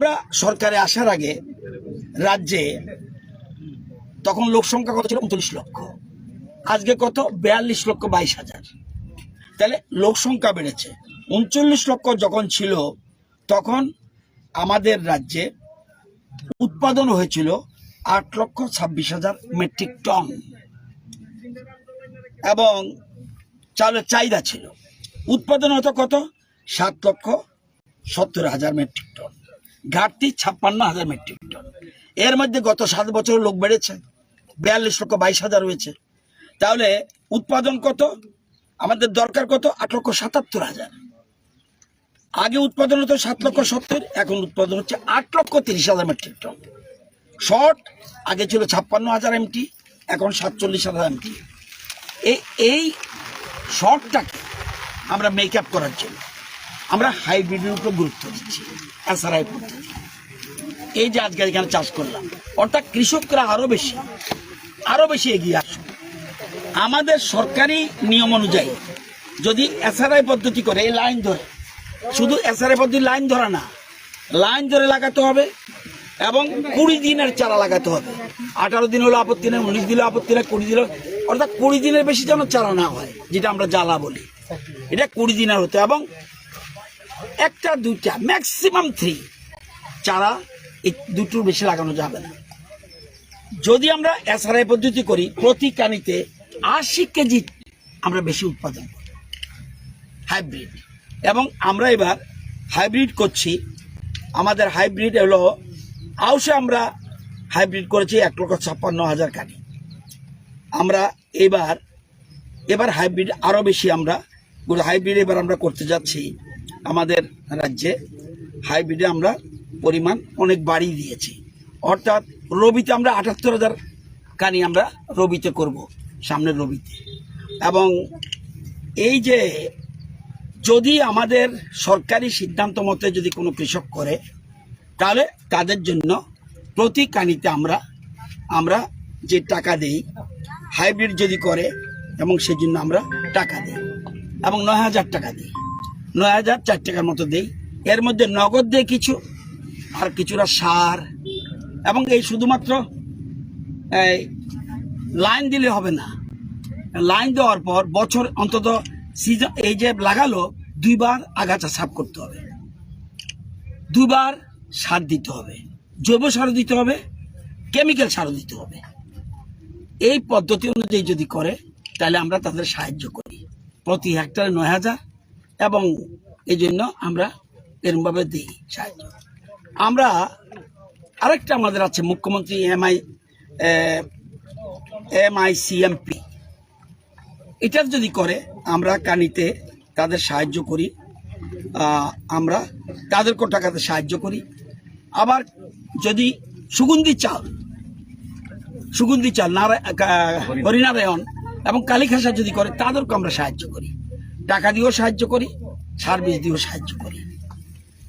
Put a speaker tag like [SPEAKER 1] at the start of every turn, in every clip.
[SPEAKER 1] আমরা সরকারে আসার আগে রাজ্যে তখন লোক সংখ্যা কত ছিল? উনত্রিশ লক্ষ। আজকে কত? বিয়াল্লিশ লক্ষ বাইশ হাজার। তাহলে লোক সংখ্যা বেড়েছে। উনচল্লিশ লক্ষ যখন ছিল, তখন আমাদের রাজ্যে উৎপাদন হয়েছিল আট লক্ষ ছাব্বিশ হাজার মেট্রিক টন। এবং চালের চাহিদা ছিল। উৎপাদন হতো কত? সাত লক্ষ সত্তর হাজার মেট্রিক টন। ঘাটতি ছাপ্পান্ন হাজার মেট্রিক টন এর মধ্যে গত সাত বছর লোক বেড়েছে, বিয়াল্লিশ লক্ষ বাইশ হাজার হয়েছে। তাহলে উৎপাদন কত? আমাদের দরকার কত? আট লক্ষ সাতাত্তর হাজার। আগে উৎপাদন হতো সাত লক্ষ সত্তর, এখন উৎপাদন হচ্ছে আট লক্ষ তিরিশ হাজার মেট্রিক টন শর্ট, আগে ছিল ছাপ্পান্ন হাজার এমটি এখন সাতচল্লিশ হাজার এমটি এই এই শর্টটাকে আমরা মেক আপ করার জন্য আমরা হাইব্রিডের উপর গুরুত্ব দিচ্ছি এসআরআই পদ্ধতি এই যে আজকে এখানে চাষ করলাম, অর্থাৎ কৃষকরা আরও বেশি আরও বেশি এগিয়ে আসুন আমাদের সরকারি নিয়ম অনুযায়ী যদি এসআরআই পদ্ধতি করে, এই লাইন ধরে, শুধু এসআরআই পদ্ধতি লাইন ধরা না লাইন ধরে লাগাতে হবে এবং কুড়ি দিনের চারা লাগাতে হবে। আঠারো দিন হলো আপত্তি নেই, উনিশ দিলে আপত্তি নেই, কুড়ি দিন অর্থাৎ কুড়ি দিনের বেশি যেন চারা না হয়, যেটা আমরা জ্বালা বলি। এটা কুড়ি দিনের হতে এবং একটা, দুইটা ম্যাক্সিমাম থ্রি চারা এই দুটোর বেশি লাগানো যাবে না। যদি আমরা এসআরআই পদ্ধতি করি, প্রতি কানিতে আশি কেজি আমরা বেশি উৎপাদন করি। হাইব্রিড এবং আমরা এবার হাইব্রিড করছি। আমাদের হাইব্রিড হলো আউসে আমরা হাইব্রিড করেছি এক লক্ষ ছাপ্পান্ন হাজার কানি। আমরা এবার এবার হাইব্রিড আরও বেশি আমরা হাইব্রিড এবার আমরা করতে যাচ্ছি। আমাদের রাজ্যে হাইব্রিডে আমরা পরিমাণ অনেক বাড়িয়ে দিয়েছি। অর্থাৎ রবিতে আমরা আটাত্তর হাজার কানি আমরা রবিতে করব, সামনের রবিতে। এবং এই যে যদি আমাদের সরকারি সিদ্ধান্ত মতে যদি কোনো কৃষক করে, তাহলে তাদের জন্য প্রতি কানিতে আমরা আমরা যে টাকা দেই, হাইব্রিড যদি করে, এবং সেই জন্য আমরা টাকা দিই, এবং নয় হাজার টাকা দিই। নয় হাজার চার টাকার মতো দেই। এর মধ্যে নগদ দেয় কিছু, আর কিছুটা সার, এবং এই শুধুমাত্র লাইন দিলে হবে না। লাইন দেওয়ার পর বছর অন্তত সিজন এই যে লাগালো, দুইবার আগাছা সাফ করতে হবে। দুবার সার দিতে হবে। জৈব সার দিতে হবে কেমিক্যাল সারও দিতে হবে। এই পদ্ধতি অনুযায়ী যদি করে, তাহলে আমরা তাদের সাহায্য করি। প্রতি হেক্টরে নয় হাজার এবং এই জন্য আমরা এরমভাবে দিই সাহায্য আমরা আরেকটা আমাদের আছে, মুখ্যমন্ত্রী এমআই এমআইসিএমপি। এটা যদি করে, আমরা কানিতে তাদের সাহায্য করি আমরা তাদেরকেও টাকাতে সাহায্য করি। আবার যদি সুগন্ধি চাল সুগন্ধি চাল, নারায়- হরিনারায়ণ এবং কালীখাসা যদি করে তাদেরকে আমরা সাহায্য করি। টাকা দিয়েও সাহায্য করি সার বীজ দিয়েও সাহায্য করি।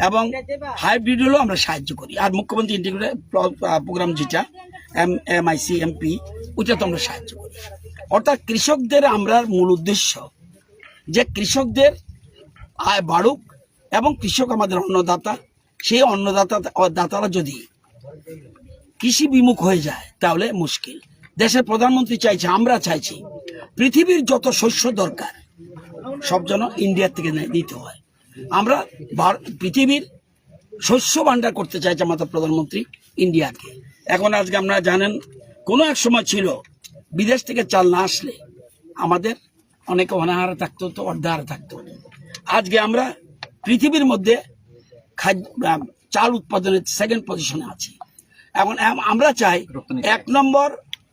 [SPEAKER 1] এবং হাইব্রিড হলেও আমরা সাহায্য করি। আর মুখ্যমন্ত্রী ইন্টিগ্রেটেড প্রোগ্রাম যেটা, M M I I C M P ওইটা তো আমরা সাহায্য করি। অর্থাৎ কৃষকদের আমরা মূল উদ্দেশ্য যে কৃষকদের আয় বাড়ুক এবং কৃষক আমাদের অন্নদাতা, সেই অন্নদাতা, দাতারা যদি কৃষি বিমুখ হয়ে যায়, তাহলে মুশকিল। দেশের প্রধানমন্ত্রী চাইছে, আমরা চাইছি, পৃথিবীর যত শস্য দরকার সব যেন ইন্ডিয়ার থেকে নিতে হয়। আমরা পৃথিবীর শস্য ভাণ্ডার করতে চাইছে আমাদের প্রধানমন্ত্রী ইন্ডিয়াকে। এখন আজকে আমরা জানেন কোনো এক সময় ছিল বিদেশ থেকে চাল না আসলে আমাদের অনেকে অনাহারে থাকতো তো অর্ধাহারে থাকতো। আজকে আমরা পৃথিবীর মধ্যে খাদ্য চাল উৎপাদনের সেকেন্ড পজিশনে আছি। এখন আমরা চাই এক নম্বর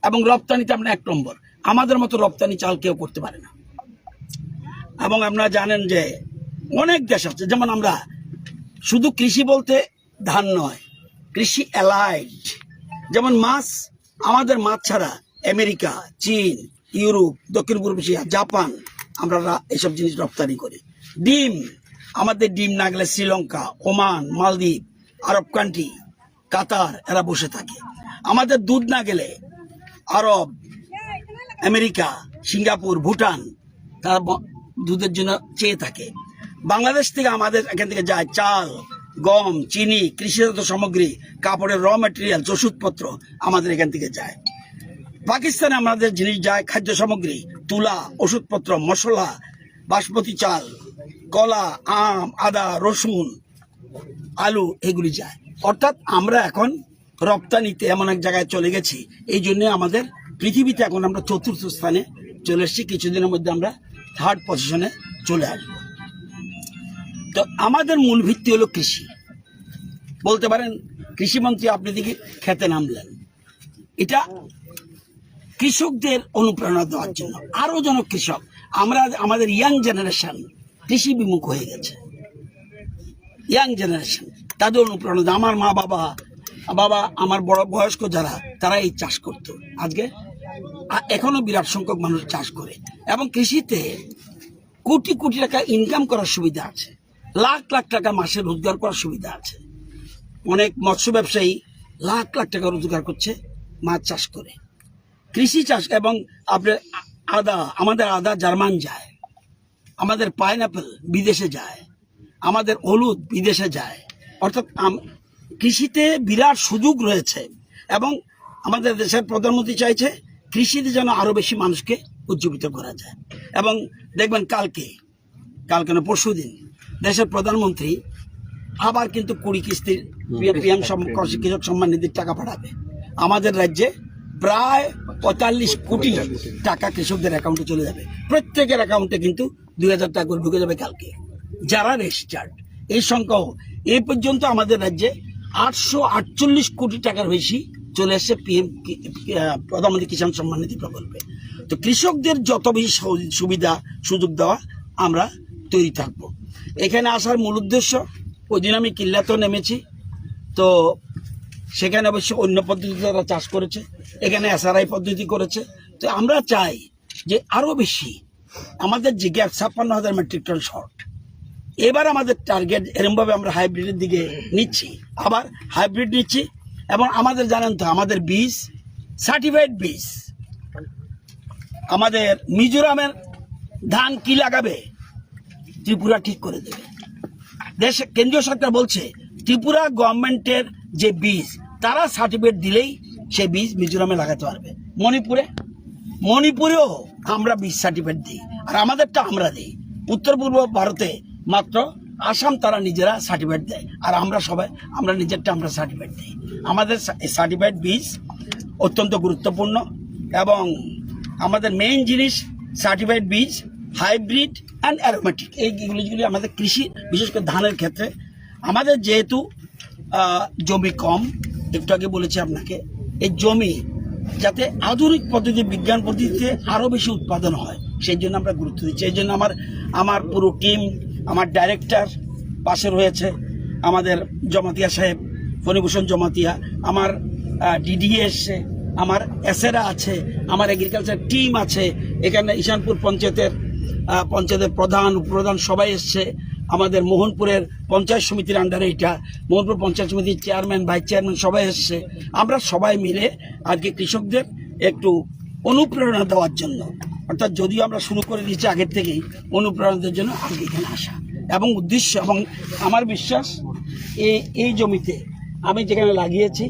[SPEAKER 1] এবং রপ্তানিতে আমরা এক নম্বর। আমাদের মতো রপ্তানি চাল কেউ করতে পারে না। এবং আপনারা জানেন যে অনেক দেশ আছে, যেমন আমরা, শুধু কৃষি বলতে ধান নয়, কৃষি অ্যালাইড, যেমন মাছ, আমাদের মাছ ছাড়া আমেরিকা, চীন, ইউরোপ, দক্ষিণ পূর্ব এশিয়া, জাপান, আমরা এইসব জিনিস রপ্তানি করি। ডিম, আমাদের ডিম না গেলে শ্রীলঙ্কা, ওমান, মালদ্বীপ, আরব কান্ট্রি, কাতার, এরা বসে থাকে। আমাদের দুধ না গেলে আরব, আমেরিকা, সিঙ্গাপুর, ভুটান, তারা দুধের জন্য চেয়ে থাকে। বাংলাদেশ থেকে আমাদের এখান থেকে যায় চাল, গম, চিনি, কৃষিজাত সামগ্রী, কাপড়ের র ম্যাটেরিয়াল ওষুধপত্র আমাদের এখান থেকে যায়। পাকিস্তানে আমাদের জিনিস যায় খাদ্য সামগ্রী, তুলা, ওষুধপত্র, মশলা, বাসমতি চাল, কলা, আম, আদা, রসুন, আলু, এগুলি যায়। অর্থাৎ আমরা এখন রপ্তানিতে এমন এক জায়গায় চলে গেছি। এই জন্য আমাদের পৃথিবীতে এখন আমরা চতুর্থ স্থানে চলে এসেছি। কিছুদিনের মধ্যে আমরা থার্ড পজিশনে চলে আসব। তো আমাদের মূল ভিত্তি হলো কৃষি। বলতে পারেন কৃষিমন্ত্রী আপনি দিকে খেতে নামলেন। এটা কৃষকদের অনুপ্রেরণা দেওয়ার জন্য। আরও যেন কৃষক, আমরা আমাদের ইয়াং জেনারেশন কৃষি বিমুখ হয়ে গেছে। ইয়াং জেনারেশন তাদের অনুপ্রেরণা আমার মা বাবা বাবা, আমার বড় বয়স্ক যারা, তারা এই চাষ করতো। আজকে এখনও বিরাট সংখ্যক মানুষ চাষ করে। এবং কৃষিতে কোটি কোটি টাকা ইনকাম করার সুবিধা আছে। লাখ লাখ টাকা মাসে রোজগার করার সুবিধা আছে। অনেক মৎস্য ব্যবসায়ী লাখ লাখ টাকা রোজগার করছে, মাছ চাষ করে। কৃষি চাষ এবং আপনার আদা, আমাদের আদা জার্মান যায়, আমাদের পাইনাপেল বিদেশে যায়, আমাদের হলুদ বিদেশে যায়। অর্থাৎ কৃষিতে বিরাট সুযোগ রয়েছে এবং আমাদের দেশের প্রধানমন্ত্রী চাইছে কৃষিতে যেন আরও বেশি মানুষকে উজ্জীবিত করা যায়। এবং দেখবেন কালকে কালকে না পরশু দিন দেশের প্রধানমন্ত্রী আবার কিন্তু কুড়ি কিস্তির পিএম কৃষক সম্মান নিধির টাকা পাঠাবে। আমাদের রাজ্যে প্রায় পঁয়তাল্লিশ কোটি টাকা কৃষকদের অ্যাকাউন্টে চলে যাবে। প্রত্যেকের অ্যাকাউন্টে কিন্তু দুই হাজার টাকা করে ঢুকে যাবে কালকে। যারা রেজিস্টার্ড এই সংখ্যাও এই পর্যন্ত আমাদের রাজ্যে আটশো আটচল্লিশ কোটি টাকার বেশি চলে এসছে পিএম প্রধানমন্ত্রী কিষাণ সম্মান নিধি প্রকল্পে। তো কৃষকদের যত বেশি সুবিধা, সুযোগ দেওয়া আমরা তৈরি থাকব। এখানে আসার মূল উদ্দেশ্য, ওই দিন আমি কিল্লাতেও নেমেছি, তো সেখানে অবশ্য অন্য পদ্ধতিতে তারা চাষ করেছে, এখানে এসআরআই পদ্ধতি করেছে। তো আমরা চাই যে আরও বেশি আমাদের যে গ্যাপ ছাপ্পান্ন হাজার মেট্রিক টন শর্ট, এবার আমাদের টার্গেট এরমভাবে আমরা হাইব্রিডের দিকে নিচ্ছি, আবার হাইব্রিড নিচ্ছি এবং আমাদের জানেন তো, আমাদের বীজ সার্টিফাইড বীজ। আমাদের মিজোরামের ধান কি লাগাবে? ত্রিপুরা ঠিক করে দেবে। দেশ, কেন্দ্রীয় সরকার বলছে, ত্রিপুরা গভর্নমেন্টের যে বীজ, তারা সার্টিফিকেট দিলেই সে বীজ মিজোরামে লাগাতে পারবে। মণিপুরে? মণিপুরেও আমরা বীজ সার্টিফিকেট দিই। আর আমাদেরটা আমরা দিই। উত্তর পূর্ব ভারতে মাত্র আসাম তারা নিজেরা সার্টিফিকেট দেয়। আর আমরা সবাই, আমরা নিজেরটা আমরা সার্টিফিকেট দিই। আমাদের সার্টিফাইড বীজ অত্যন্ত গুরুত্বপূর্ণ এবং আমাদের মেইন জিনিস সার্টিফাইড বীজ হাইব্রিড অ্যান্ড অ্যারোমেটিক এইগুলি যেগুলি আমাদের কৃষি, বিশেষ করে ধানের ক্ষেত্রে, আমাদের যেহেতু জমি কম, একটু আগে বলেছি আপনাকে, এই জমি যাতে আধুনিক পদ্ধতি, বিজ্ঞান পদ্ধতিতে আরও বেশি উৎপাদন হয়, সেই জন্য আমরা গুরুত্ব দিচ্ছি। এই জন্য আমার আমার পুরো টিম আমার ডাইরেক্টর পাশে রয়েছে আমাদের জমাতিয়া সাহেব ফণিভূষণ জমাতিয়া, আমার ডিডিএ এসছে, আমার এসেরা আছে, আমার এগ্রিকালচার টিম আছে, এখানে ঈশানপুর পঞ্চায়েতের পঞ্চায়েতের প্রধান, উপপ্রধান সবাই এসছে, আমাদের মোহনপুরের পঞ্চায়েত সমিতির আন্ডারে এটা, মোহনপুর পঞ্চায়েত সমিতির চেয়ারম্যান ভাইস চেয়ারম্যান সবাই এসছে, আমরা সবাই মিলে আজকে কৃষকদের একটু অনুপ্রেরণা দেওয়ার জন্য অর্থাৎ যদিও আমরা শুরু করে দিয়েছি আগের থেকেই অনুপ্রেরণাদের জন্য আজকে এখানে আসা। এবং উদ্দেশ্য এবং আমার বিশ্বাস এই এই জমিতে আমি যেখানে লাগিয়েছি,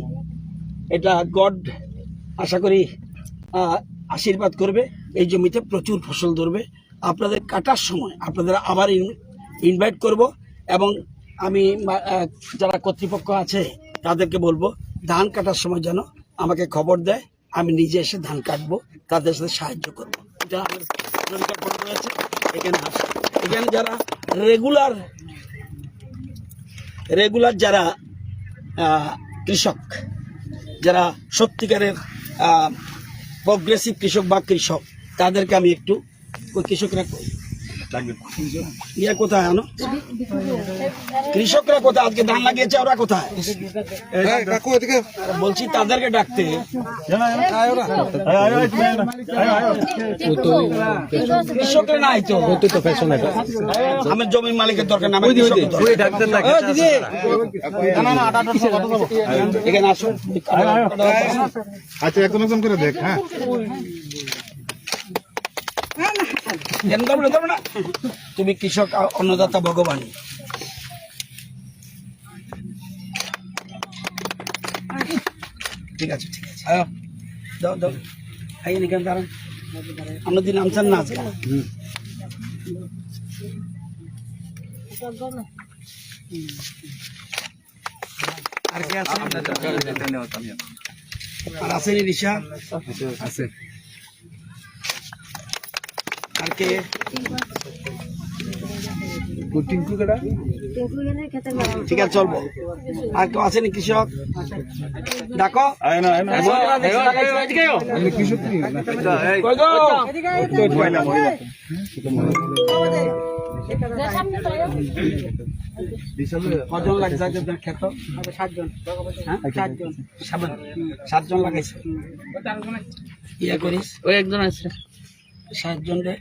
[SPEAKER 1] এটা গড আশা করি আশীর্বাদ করবে। এই জমিতে প্রচুর ফসল ধরবে। আপনাদের কাটার সময় আপনাদের আবার ইনভাইট করব এবং আমি যারা কর্তৃপক্ষ আছে, তাদেরকে বলব, ধান কাটার সময় যেন আমাকে খবর দেয়। আমি নিজে এসে ধান কাটবো, তাদের সাথে সাহায্য করব। এখানে এখানে যারা রেগুলার রেগুলার যারা কৃষক, যারা সত্যিকারের প্রগ্রেসিভ কৃষক বা কৃষক, তাদেরকে আমি একটু কৃষকরা? ইয়া কোথায় আনো কৃষকরা কোথায় আজকে ধান লাগিয়েছে ওরা কোথায়
[SPEAKER 2] এদিকে
[SPEAKER 1] বলছি তাদেরকে ডাকতে কৃষকরা নাই তো আমার জমির মালিকের দরকার না। এখানে আসুন
[SPEAKER 2] আচ্ছা একজন একজন করে দেখ হ্যাঁ
[SPEAKER 1] তুমি কৃষক অন্নদাতা ভগবান। ঠিক আছে ঠিক আছে। দাও দাও। আইন এখানে দাঁড়ান? অন্যদিন আমসান না আছে। আর কে আছে? আর আছে রিশা
[SPEAKER 2] আছে।
[SPEAKER 1] আর
[SPEAKER 2] টিঙ্কু কেডা
[SPEAKER 1] ঠিক আছে চলবো। আর কেউ আসেনি কৃষক? ডাকো।
[SPEAKER 2] আয় না আয় না। আমি কৃষক কি না তো পয়লা মহিলা
[SPEAKER 1] কজন লাগছে আপনার ক্ষেত? সাতজন। সাতজন। সাতজন লাগাইছে। ইয়া করিস?
[SPEAKER 3] ওই একজন আছে।
[SPEAKER 1] সাতজন রে?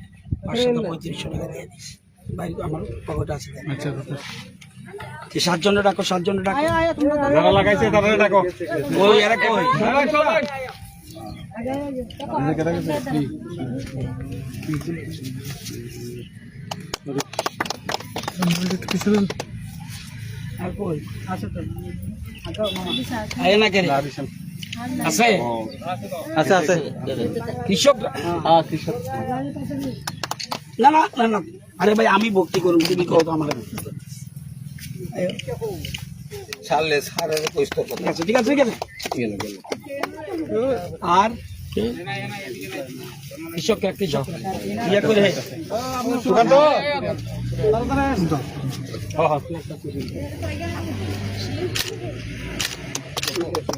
[SPEAKER 1] পাঁচশো পঁয়ত্রিশশো টাকা দিয়ে দিস। বাইরে আমার পকেটে আছে দেখ।
[SPEAKER 2] আচ্ছা
[SPEAKER 1] কি সাতজনে ডাকো সাতজনে ডাকো।
[SPEAKER 2] যারা লাগাইছে তারা ডাকো।
[SPEAKER 1] ওই এরা কই? আছে তো। আয় না কে রে? আছে?
[SPEAKER 2] আছে। আছে
[SPEAKER 1] কৃষক?
[SPEAKER 2] হ্যাঁ কৃষক।
[SPEAKER 1] না না না না। আরে ভাই আমি ভক্তি করুন তুমি কও তো আমার
[SPEAKER 2] ছাড়লে ছাড়ের কইস্ত
[SPEAKER 1] ঠিক আছে ঠিক আছে ঠিক আছে। আর? কৃষক কে কৃষক। ইয়ে করে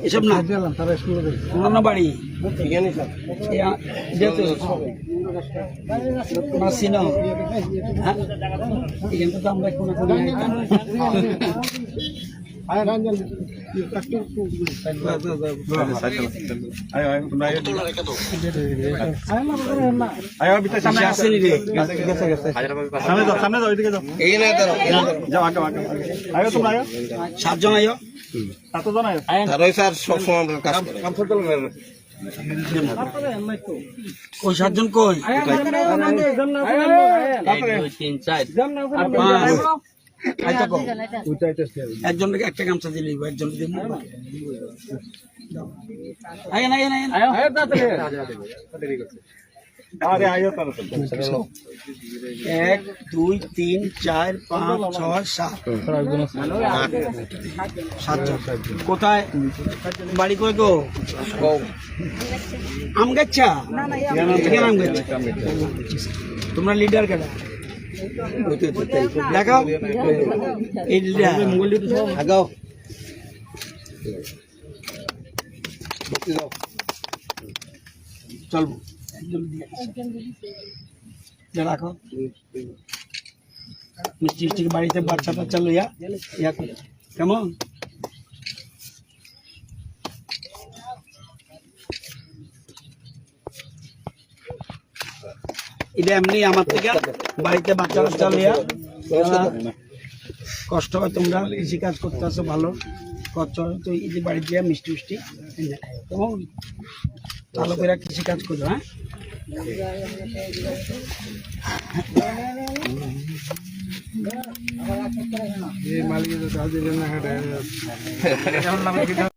[SPEAKER 1] এসব না। পুরোনো বাড়ি। হ্যাঁ? আমরা কোনো কোনো
[SPEAKER 2] আয়
[SPEAKER 1] সাতজন ওই সাতজন কই
[SPEAKER 3] তিন চার
[SPEAKER 1] একজনকে একটা গামছা একজন আগে না আগে না
[SPEAKER 2] আরে আয়ো তারা
[SPEAKER 1] এক দুই তিন চার পাঁচ ছয় সাত। সাতজন কোথায়? বাড়ি কই গো? আম গাচ্ছা তোমরা লিডার কেডা দেখাও। লিডার আগাও। চলবো রাখো। মিষ্টি মিষ্টি বাড়িতে বাচ্চা টাচ্চা লইয়া ইয়া কেমন? এটা এমনি আমার থেকে বাড়িতে বাচ্চা বাচ্চা লইয়া কষ্ট হয় তোমরা কৃষি কাজ করতে আসো ভালো করছ তো এই যে বাড়ি দিয়া মিষ্টি মিষ্টি। কেমন ভালো করে কৃষি কাজ করো হ্যাঁ
[SPEAKER 2] এই